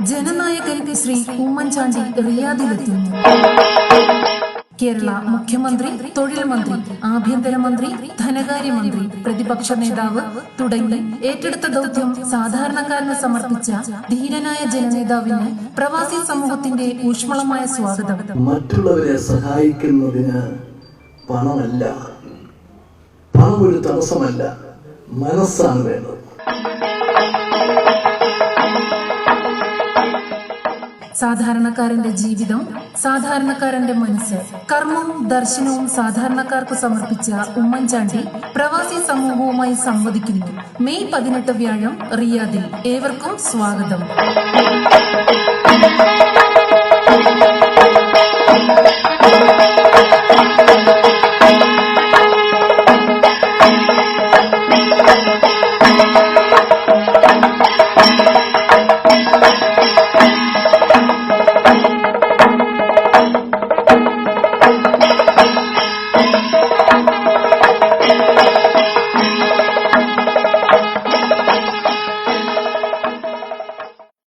ശ്രീ ഉമ്മൻചാണ്ടി റിയാദിലെത്തുന്നു കേരള മുഖ്യമന്ത്രി തൊഴിൽ മന്ത്രി ആഭ്യന്തരമന്ത്രി ധനകാര്യമന്ത്രി പ്രതിപക്ഷ നേതാവ് തുടങ്ങി ഏറ്റെടുത്ത ദൗത്യം സാധാരണക്കാരന് സമർപ്പിച്ച ധീരനായ ജനനേതാവിന് പ്രവാസി സമൂഹത്തിന്റെ ഊഷ്മളമായ സ്വാഗതം. മറ്റുള്ളവരെ സഹായിക്കുന്നതിന് പണമല്ല. പണം ഒരു തടസ്സമല്ല. മനസ്സാണ് വേണ്ടത്. സാധാരണക്കാരന്റെ ജീവിതം സാധാരണക്കാരന്റെ മനസ്സ് കർമ്മവും ദർശനവും സാധാരണക്കാർക്ക് സമർപ്പിച്ച ഉമ്മൻചാണ്ടി പ്രവാസി സമൂഹവുമായി സംവദിക്കുന്നു. മെയ് പതിനെട്ട് വ്യാഴം റിയാദിൽ ഏവർക്കും സ്വാഗതം.